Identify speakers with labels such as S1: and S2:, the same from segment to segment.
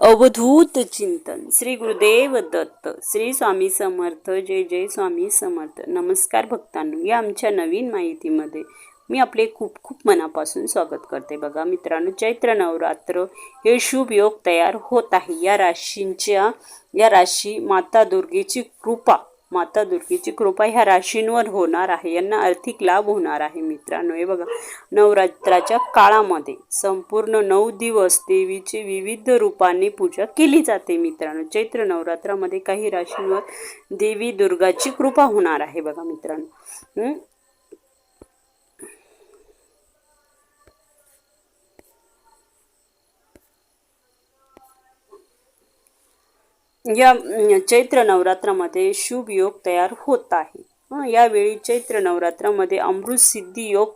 S1: अवधूत चिंतन. श्री गुरुदेव दत्त श्री स्वामी समर्थ जय जय स्वामी समर्थ. नमस्कार भक्तांनो या आमच्या नवीन माहितीमध्ये मी आपले खूप खूप मनापासून स्वागत करते. बघा मित्रांनो चैत्र नवरात्र हे शुभ योग तयार होत आहे. या राशींच्या या राशी माता दुर्गेची कृपा माता दुर्गेची कृपा ह्या राशींवर होणार आहे. यांना आर्थिक लाभ होणार आहे मित्रांनो. हे बघा नवरात्राच्या काळामध्ये संपूर्ण नऊ दिवस देवीची विविध रूपाने पूजा केली जाते मित्रांनो. चैत्र नवरात्रामध्ये काही राशींवर देवी दुर्गाची कृपा होणार आहे बघा मित्रांनो. या चैत्र नवरात्रामध्ये शुभ योग तयार होत आहे. यावेळी चैत्र नवरात्रामध्ये अमृत सिद्धी योग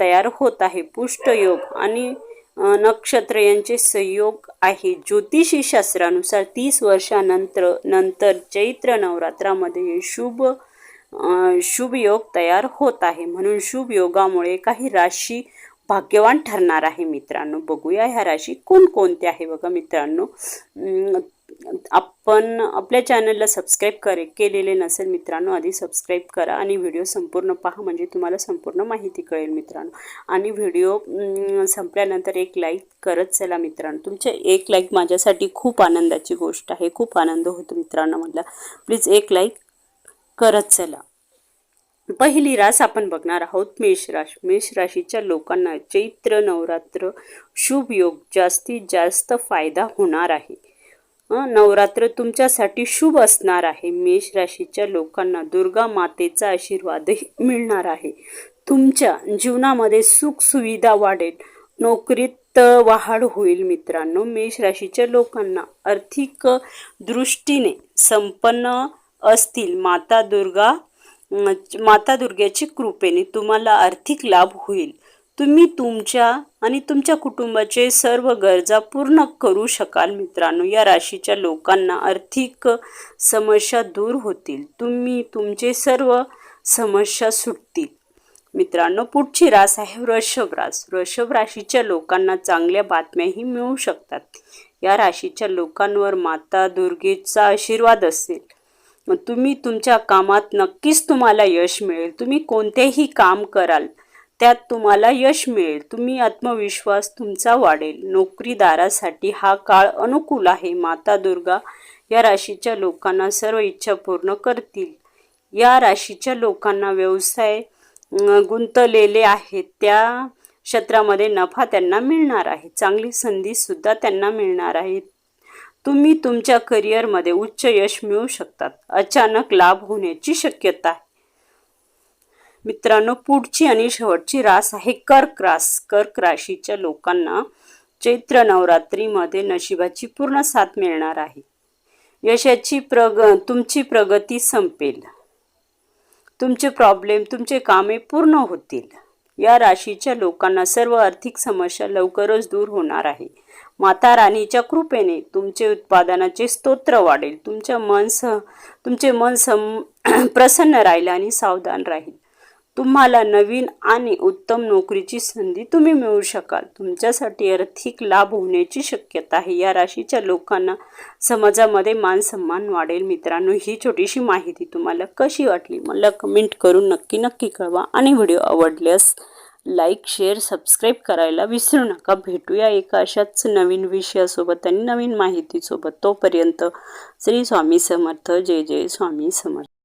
S1: तयार होत आहे. पुष्ट योग आणि नक्षत्र यांचे संयोग आहे. ज्योतिषी शास्त्रानुसार तीस वर्षानंतर नंतर चैत्र नवरात्रामध्ये शुभ शुभ योग तयार होत आहे. म्हणून शुभ योगामुळे काही राशी भाग्यवान ठरणार आहे मित्रांनो. बघूया ह्या राशी कोणकोणत्या आहे बघा मित्रांनो. आपण आपल्या चॅनलला सबस्क्राईब करे केलेले नसेल मित्रांनो आधी सबस्क्राईब करा आणि व्हिडिओ संपूर्ण पहा म्हणजे तुम्हाला संपूर्ण माहिती कळेल मित्रांनो. आणि व्हिडिओ संपल्यानंतर एक लाईक करत चला मित्रांनो. तुमचे एक लाईक माझ्यासाठी खूप आनंदाची गोष्ट आहे. खूप आनंद होतो मित्रांनो म्हटलं प्लीज एक लाईक करत चला. पहिली रास आपण बघणार आहोत मेष राशी. मेष राशीच्या लोकांना चैत्र नवरात्र शुभ योग जास्तीत जास्त फायदा होणार आहे. नवरात्र तुमच्यासाठी शुभ असणार आहे. मेष राशीच्या लोकांना दुर्गा मातेचा आशीर्वादही मिळणार आहे. तुमच्या जीवनामध्ये सुख सुविधा वाढेल. नोकरीत वाढ होईल मित्रांनो. मेष राशीच्या लोकांना आर्थिक दृष्टीने संपन्न असतील माता दुर्गा माता दुर्गाची कृपेने तुम्हाला आर्थिक लाभ होईल. तुम्ही तुमच्या आणि तुमच्या कुटुंबाचे सर्व गरजा पूर्ण करू शकाल मित्रांनो. या राशीच्या लोकांना आर्थिक समस्या दूर होतील. तुम्ही तुमचे सर्व समस्या सुटतील. मित्रांनो पुढची रास आहे वृषभ रास. वृषभ राशीच्या लोकांना चांगल्या बातम्याही मिळू शकतात. या राशीच्या लोकांवर माता दुर्गेचा आशीर्वाद असेल. मग तुम्ही तुमच्या कामात नक्कीच तुम्हाला यश मिळेल. तुम्ही कोणतेही काम कराल त्यात तुम्हाला यश मिळेल. तुम्ही आत्मविश्वास तुमचा वाढेल. नोकरीदारासाठी हा काळ अनुकूल आहे. माता दुर्गा या राशीच्या लोकांना सर्व इच्छा पूर्ण करतील. या राशीच्या लोकांना व्यवसाय गुंतलेले आहेत. त्या क्षेत्रामध्ये नफा त्यांना मिळणार आहे. चांगली संधी सुद्धा त्यांना मिळणार आहे. तुम्ही तुमच्या करिअरमध्ये उच्च यश मिळवू शकतात. अचानक लाभ होण्याची शक्यता आहे. मित्रांनो पुढची आणि शेवटची रास आहे कर्क रास. कर्क राशीच्या लोकांना चैत्र नवरात्रीमध्ये नशिबाची पूर्ण साथ मिळणार आहे. यशाची प्रग तुमची प्रगती संपेल. तुमचे प्रॉब्लेम तुमचे कामे पूर्ण होतील. या राशीच्या लोकांना सर्व आर्थिक समस्या लवकरच दूर होणार आहे. माता राणीच्या कृपेने तुमचे उत्पादनाचे स्तोत्र वाढेल. तुमच्या मन सह तुमचे मन सम प्रसन्न राहील आणि सावधान राहील. तुम्हाला नवीन आणि उत्तम नोकरीची संधी तुम्ही मिळू शकाल. तुमच्यासाठी आर्थिक लाभ होण्याची शक्यता आहे. या राशीच्या लोकांना समाजामध्ये मान सन्मान वाढेल. मित्रांनो ही छोटीशी माहिती तुम्हाला कशी वाटली? मला कमेंट करून नक्की नक्की कळवा आणि व्हिडिओ आवडल्यास लाईक शेअर सबस्क्राईब करायला विसरू नका. भेटूया एका अशाच नवीन विषयासोबत आणि नवीन माहितीसोबत. तोपर्यंत श्री स्वामी समर्थ. जय जय स्वामी समर्थ.